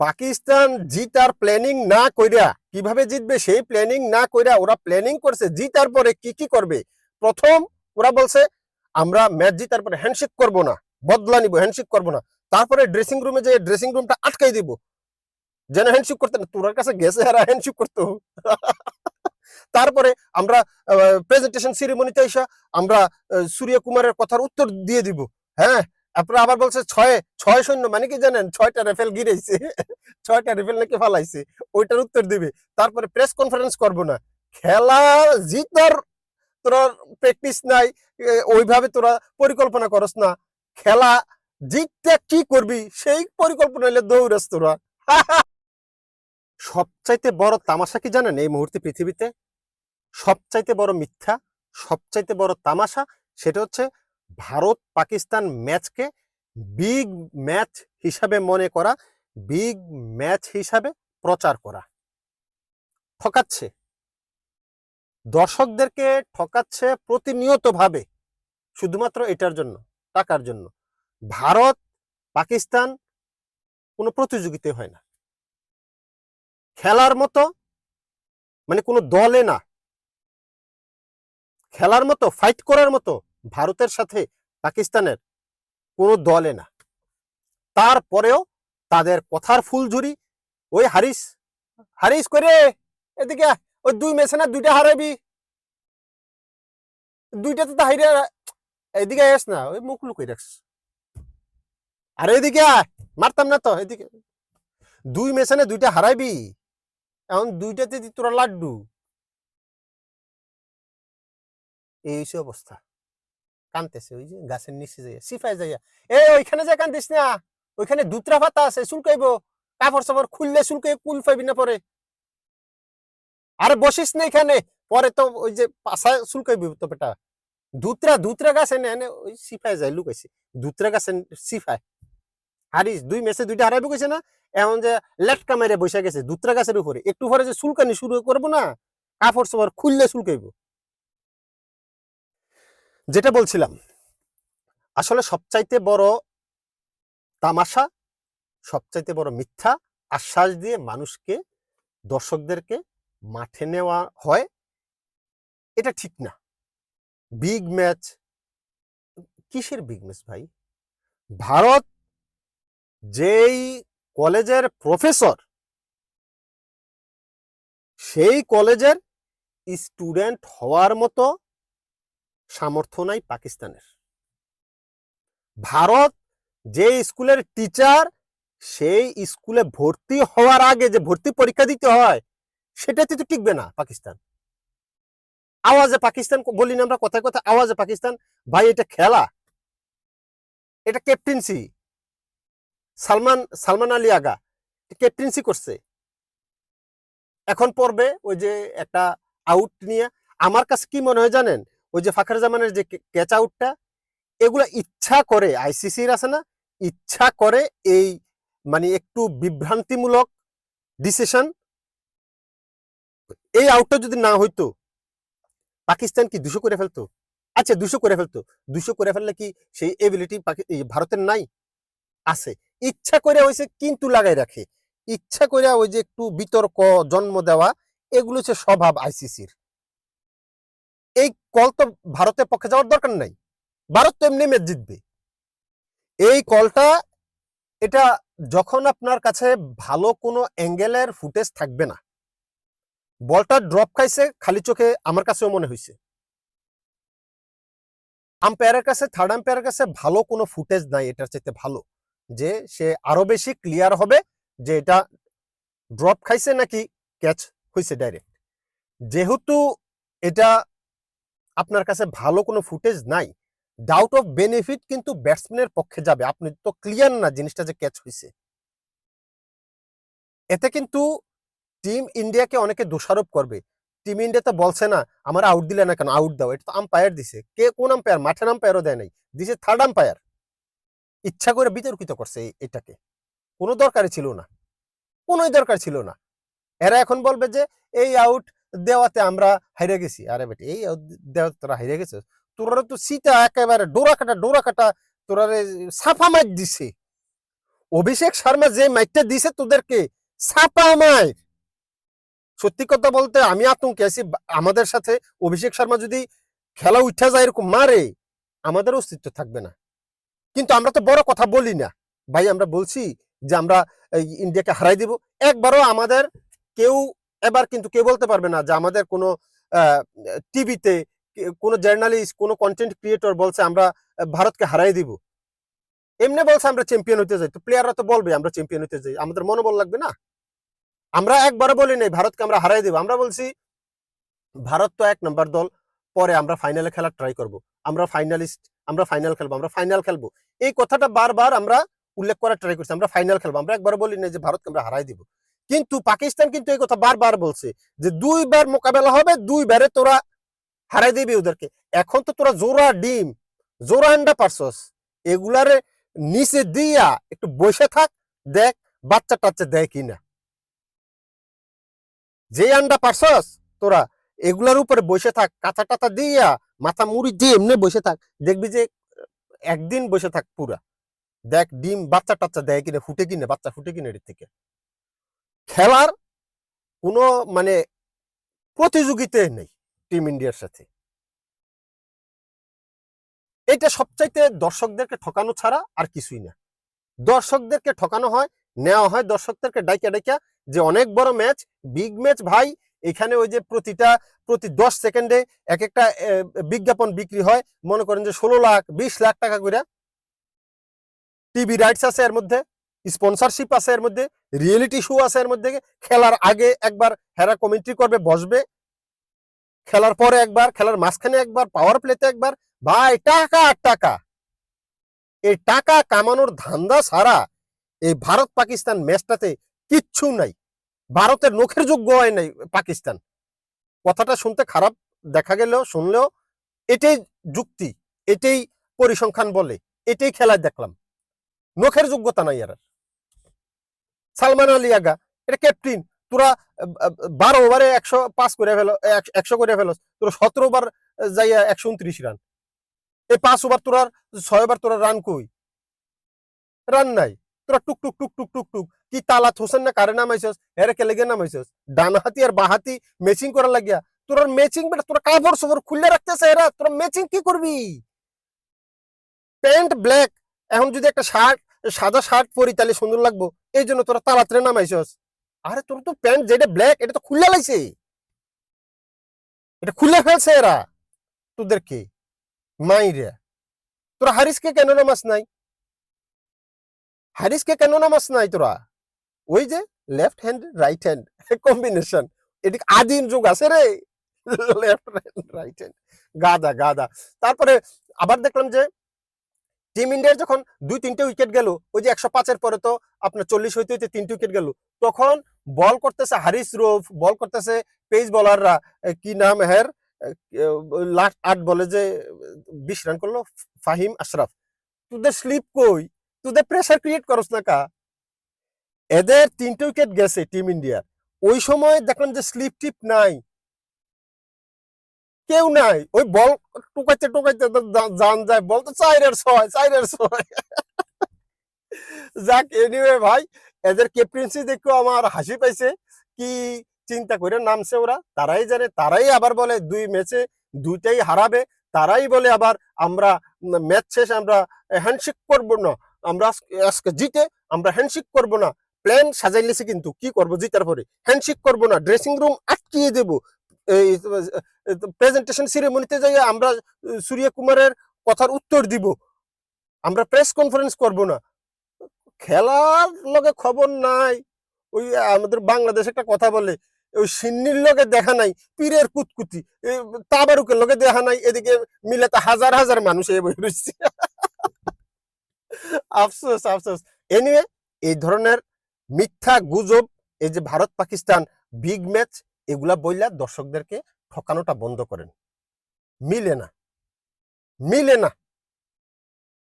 Pakistan জিতার planning না কইরা, কীভাবে জিতবে সেই প্ল্যানিং না কইরা ওরা প্ল্যানিং করছে, জিতার পরে কি কি করবে? প্রথম ওরা বলছে, আমরা ম্যাচ জিতার পরে হ্যান্ডশেক করব না, বদলা নিব হ্যান্ডশেক করব না। তারপরে ড্রেসিং রুমে যে ড্রেসিং রুমটা আটকাই দিব। যেন হ্যান্ডশেক করতে না তোর কাছে গেছে আর হ্যান্ডশেক করতো। তারপরে আমরা প্রেজেন্টেশন সেরিমনিতে এসে আমরা সূর্য কুমারের কথার উত্তর দিয়ে দিব। হ্যাঁ তারপরে আবার বলছে ছয় ছয় শূন্য মানে কি জানেন? ছয়টা রেফেল গিরেছে ছয়টা রেফেল নাকি ফালাইছে। ওইটার উত্তর দিবে। তারপরে প্রেস কনফারেন্স করব না। খেলা জিতার তোরা প্র্যাকটিস নাই ওইভাবে তোরা পরিকল্পনা করস না। খেলা জিততে কি করবি? সেই পরিকল্পনা হলে দৌড়াস তোরা। সবচাইতে বড় তামাশা কি জানেন এই মুহূর্তে পৃথিবীতে? সবচাইতে বড় মিথ্যা, সবচাইতে বড় তামাশা সেটা হচ্ছে ভারত পাকিস্তান ম্যাচকে বিগ ম্যাচ হিসাবে মনে করা, বিগ ম্যাচ হিসাবে প্রচার করা। ঠকাচ্ছে। দর্শকদেরকে ঠকাচ্ছে প্রতিনিয়তভাবে, শুধুমাত্র এটার জন্য, টাকার জন্য। ভারত, পাকিস্তান কোনো প্রতিযোগিতা হয় না। খেলার মতো মানে কোনো দলে না। খেলার মতো ফাইট করার মতো ভারতের সাথে পাকিস্তানের কোনো দলে না। তারপরেও তাদের কথার ফুল ফুলঝুরি ওই হারিস হারিস করে এদিকে ওই দুই ম্যাচে না দুইটা হারাবি? দুইটাতে তো হাইরে, এদিকে আস না, ওই মুখ লুকিয়ে রাখছিস। আরে এদিকে মারতাম না তো, এদিকে। দুই ম্যাচে না দুইটা হারাইবি এখন দুইটাতে তোরা লাড্ডু। এই অবস্থা। কানতেছে ওই যে গাছের নিচে যাইয়া সিফাই যাইয়া এ ওইখানে যা কান্দিস না, ওইখানে দুতরা পাতা আছে, চুলকাইব, কাপড় চাপড় খুললে চুলকাই কুল পাইবি না পরে? আরে বসিস না এখানে, পরে তো ওই যে পাশা চুলকাইবি তো বেটা। দুতরা দুতরা গাছ এনে এনে ওই সিফাই যায় লুকাইছে, দুতরা গাছ সিফাই হারিস, দুই মেসে দুইটা হারাইবো কইছে না এমন যে লেটকা মেরে বসে গেছে, দুতরা গাছের উপরে, একটু পরে যে চুলকানি শুরু করব না, কাপড় চাপড় খুললে চুলকাইব। যেটা বলছিলাম, আসলে সবচাইতে বড় তামাশা, সবচাইতে বড় মিথ্যা আশ্বাস দিয়ে মানুষকে, দর্শকদেরকে মাঠে নেওয়া হয়, এটা ঠিক না। বিগ ম্যাচ কিসের বিগ ম্যাচ ভাই? ভারত যেই কলেজের প্রফেসর সেই কলেজের স্টুডেন্ট হওয়ার মতো সামর্থ্য নাই পাকিস্তানের। ভারত যে স্কুলের টিচার সেই স্কুলে ভর্তি হওয়ার আগে যে ভর্তি পরীক্ষা দিতে হয়, সেটাতে তো টিকবে না পাকিস্তান। আওয়াজে পাকিস্তান বলি না আমরা কথায় কথা আওয়াজে পাকিস্তান, ভাই, এটা খেলা। এটা ক্যাপ্টেন্সি সালমান সালমান আলী আগা ক্যাপ্টেন্সি করছে। এখন পড়বে ওই যে একটা আউট নিয়ে। আমার কাছে কি মনে হয় জানেন? ওই যে ফাখার জামানের যে ক্যাচ আউটটা এগুলা ইচ্ছা করে আইসিসির আছে না, ইচ্ছা করে এই মানে একটু বিভ্রান্তিমূলক ডিসিশন এই আউটটা যদি না হইতো, পাকিস্তান কি দুশো করে ফেলতো? আচ্ছা দুশো করে ফেলতো। দুশো করে ফেললে কি সেই এবিলিটি ভারতের নাই? আছে। ইচ্ছা করে হয়েছে কিন্তু লাগাই রাখে। ইচ্ছা করে ওই যে একটু বিতর্ক, জন্ম দেওয়া, এগুলো হচ্ছে স্বভাব আইসিসির এই কল তো ভারতের পক্ষে যাওয়ার দরকার নাই। ভারত তো এমনি ম্যাচ জিতবে। এই কলটা, এটা যখন আপনার কাছে ভালো কোনো অ্যাঙ্গেলের ফুটেজ থাকবে না, বলটা ড্রপ খাইছে, খালি চোখে আমার কাছেও মনে হয়েছে আম্পায়ারের কাছে থার্ড আম্পায়ারের কাছে ভালো কোনো ফুটেজ নাই এটার চাইতে ভালো। যে সে আরও বেশি ক্লিয়ার হবে যে এটা ড্রপ খাইছে নাকি ক্যাচ হয়েছে ডাইরেক্ট যেহেতু এটা আপনার কাছে ভালো কোনো ফুটেজ নাই ডাউট অফ বেনিফিট কিন্তু ব্যাটসম্যানের পক্ষে যাবে। আপনি তো ক্লিয়ার না জিনিসটা যে ক্যাচ হয়েছে এতে কিন্তু টিম ইন্ডিয়াকে অনেকে দোষারোপ করবে। টিম ইন্ডিয়া তো বলছে না, আমার আউট দিলে না কেন? আউট দাও। এটা তো আম্পায়ার দিছে। কে কোন আম্পায়ার মাঠের আম্পায়ারও দেয় নাই। দিছে থার্ড আম্পায়ার ইচ্ছা করে বিতর্কিত করছে এটাকে। কোনো দরকারই ছিল না। কোনোই দরকার ছিল না। এরা এখন বলবে যে, এই আউট দেওয়াতে আমরা হাইরে গেছি। আরে বেটি, এই দেওয়াতে তোরা হাইরে গেছিস তোরা তো সীতা একেবারে ডোরা কাটা ডোরা কাটা তোরা সাফা মার দিছে। অভিষেক শর্মা যে ম্যাচটা দিছে তোদেরকে ছাপা মায় সত্যি কথা বলতে আমি আতঙ্কে আছি। আমাদের সাথে অভিষেক শর্মা যদি খেলা উঠা যায় এরকম মারে, আমাদের অস্তিত্ব থাকবে না। কিন্তু আমরা তো বড় কথা বলি না। ভাই, আমরা বলছি যে আমরা ইন্ডিয়াকে হারাই দিব। একবারও আমাদের কেউ এবার কিন্তু কেউ বলতে পারবে না যে আমাদের কোনো টিভিতে কোনো জার্নালিস্ট কোনো কন্টেন্ট ক্রিয়েটর বলছে আমরা ভারতকে হারাই দিব। এমনি বলছে আমরা চ্যাম্পিয়ন হতে যাই তো প্লেয়াররা তো বলবে আমরা চ্যাম্পিয়ন হতে যাই আমাদের মনোবল লাগবে না। আমরা একবারও বলি নাই, ভারতকে আমরা হারাই দিব। আমরা বলছি, ভারত তো এক নম্বর দল, পরে আমরা ফাইনালে খেলার ট্রাই করব। আমরা ফাইনালিস্ট আমরা ফাইনাল খেলব, আমরা ফাইনাল খেলব। এই কথাটা বারবার আমরা উল্লেখ করার ট্রাই করছি। আমরা ফাইনাল খেলব। আমরা একবার বলি নাই যে ভারতকে আমরা হারাই দিব। কিন্তু পাকিস্তান কিন্তু এই কথা বারবার বলছে যে দুইবার মোকাবেলা হবে, দুইবারে তোরা হারাই দিবি ওদেরকে। এখন তো তোরা জোড়া ডিম, জোড়া আন্ডা পারছস। এগুলারে নিচে দিয়া একটু বসে থাক, দেখ বাচ্চা টাচ্চা দেয় কিনা। যে আন্ডা পারছস তোরা, এগুলার উপরে বসে থাক, কাঁথা টাথা দিয়া, মাথা মুড়ি দিয়ে এমনি বসে থাক। দেখবি যে একদিন বসে থাক পুরা। দেখ ডিম বাচ্চা টাচ্চা দেয় কিনা, ফুটে কিনা, বাচ্চা ফুটে কিনা এর থেকে। খেলার কোনো মানে প্রতিযোগিতা নেই টিম ইন্ডিয়ার সাথে। এটা সবচাইতে দর্শকদেরকে ঠকানো ছাড়া আর কিছুই না। দর্শকদেরকে ঠকানো হয়, নেওয়া হয়, দর্শকদেরকে ডাইকা ডাইকা যে অনেক বড় ম্যাচ, বিগ ম্যাচ ভাই, এখানে ওই যে প্রতিটা, প্রতি দশ সেকেন্ডে এক একটা বিজ্ঞাপন বিক্রি হয়, মনে করেন যে ষোলো লাখ, বিশ লাখ টাকা করে। টিভি রাইটস আছে এর মধ্যে। স্পন্সরশিপ আছে এর মধ্যে রিয়েলিটি শো আছে এর মধ্যে, খেলার আগে একবার হেরা কমেন্ট্রি করবে, বসবে। খেলার পরে একবার, খেলার মাঝখানে একবার পাওয়ার প্লেতে একবার, ভাই, টাকা আর টাকা। এই টাকা কামানোর ধান্দা ছাড়া এই ভারত পাকিস্তান ম্যাচটাতে কিচ্ছু নাই। ভারতের নখের যোগ্য হয় নাই পাকিস্তান। কথাটা শুনতে খারাপ, দেখা গেলেও, শুনলেও, এটাই যুক্তি, এটাই পরিসংখ্যান বলে, এটাই খেলায় দেখলাম। নখের যোগ্যতা নাই আর। সালমান আলী আগা, এটা ক্যাপ্টেন তোরা বারো ওভারে একশো পাস করে ফেলো একশো করে ফেলো, তোরা সতেরো ওভার যাইয়া একশো উনত্রিশ রান। এই পাঁচ ওভার তোরা, ছয় ওভার তোরা রান কই? রান নাই। তোরা টুক টুক টুক টুক টুক টুক। কি তালাত হোসেন না কারে নামাইছস? হেরে কে লেগে নামাইছস? ডান হাতি আর বাঁ হাতি ম্যাচিং করা লাগিয়া। তোরা ম্যাচিং বেটা, তোরা কাপড় সবর খুলে রাখতেছে এরা, তোরা ম্যাচিং কি করবি? প্যান্ট ব্ল্যাক, এখন যদি একটা শার্ট, সাদা শার্ট পরি, তাহলে সুন্দর লাগবো। এই জন্য তোরা তালাত্রে নামাইছস। আরে তোর তো প্যান্ট যেটা ব্ল্যাক এটা তো খুলে লাইছে এটা খুলে ফেলছে এরা। তোদেরকে। মাইরে। তোরা হারিসকে কেন নামাস নাই? হারিসকে কেন নামাস নাই তোরা? ওই যে left hand right hand combination এদিকে আদিম যুগ আছে রে। লেফট হ্যান্ড রাইট হ্যান্ড গাদা গাদা। তারপরে আবার দেখলাম যে টিম ইন্ডিয়ার যখন দুই, তিনটে উইকেট গেল, ওই যে একশো পাঁচের পরে তো আপনার চল্লিশ হইতে হইতে তিনটে উইকেট গেল, তখন বল করতেছে হারিস রোফ বল করতেছে পেস বলাররা কি নাম হের লাস্ট আট বলে যে, বিশ রান করল ফাহিম আশরাফ। তোদের স্লিপ কই? তোদের প্রেসার ক্রিয়েট করস না কা? এদের তিনটে উইকেট গেছে টিম ইন্ডিয়ার ওই সময় দেখলাম যে স্লিপ টিপ নাই। কেউ নাই। ওই বল টুকাইতে টুকাইতে জান যায়। বল তো চাইরের ছয় চাইরের ছয়। যাক এনিওয়ে ভাই, এদের ক্যাপ্টেন্সি দেখো আমার হাসি পাইছে। কি চিন্তা করে নামছে ওরা? তারাই জানে, তারাই আবার বলে দুই ম্যাচে দুইটাই হারাবে। তারাই বলে আবার আমরা ম্যাচ শেষ আমরা হ্যান্ডশেক করব না। আমরা আজকে জিতে আমরা হ্যান্ডশেক করব না। প্ল্যান সাজাইলেছে কিন্তু। কি করব জিতার পরে? হ্যান্ডশেক করব না। ড্রেসিং রুম আটকিয়ে দেব। এই প্রেজেন্টেশন সিরিমনিতে যাই আমরা, সূর্য কুমারের কথার উত্তর দিব। আমরা প্রেস কনফারেন্স করব না। খেলার লগে খবর নাই। ওই, আমাদের বাংলাদেশ একটা কথা বলে, ওই সিন্নির লগে দেখা নাই, পীরের কুতকুতি। এই, তাবারুকের লগে দেখা নাই, এদিকে মিলাতে হাজার হাজার মানুষ এ বই আফসোস আফসোস। এনিওয়ে এই ধরনের মিথ্যা গুজব, এই যে ভারত পাকিস্তান বিগ ম্যাচ এগুলা বইলা দর্শকদেরকে ঠকানোটা বন্ধ করেন। মিলে না। মিলে না।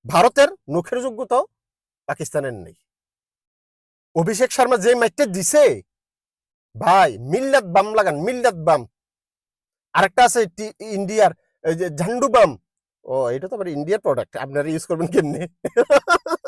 ভারতের মুখের যোগ্যতাও পাকিস্তানের নেই। অভিষেক শর্মা যে ম্যাচটা দিছে, ভাই, মিল্লাত বাম লাগান, মিল্লাত বাম। আরেকটা আছে ইন্ডিয়ার ঝান্ডু বাম। ও, এটা তো আবার ইন্ডিয়ার প্রোডাক্ট আপনারা ইউজ করবেন কেমনে?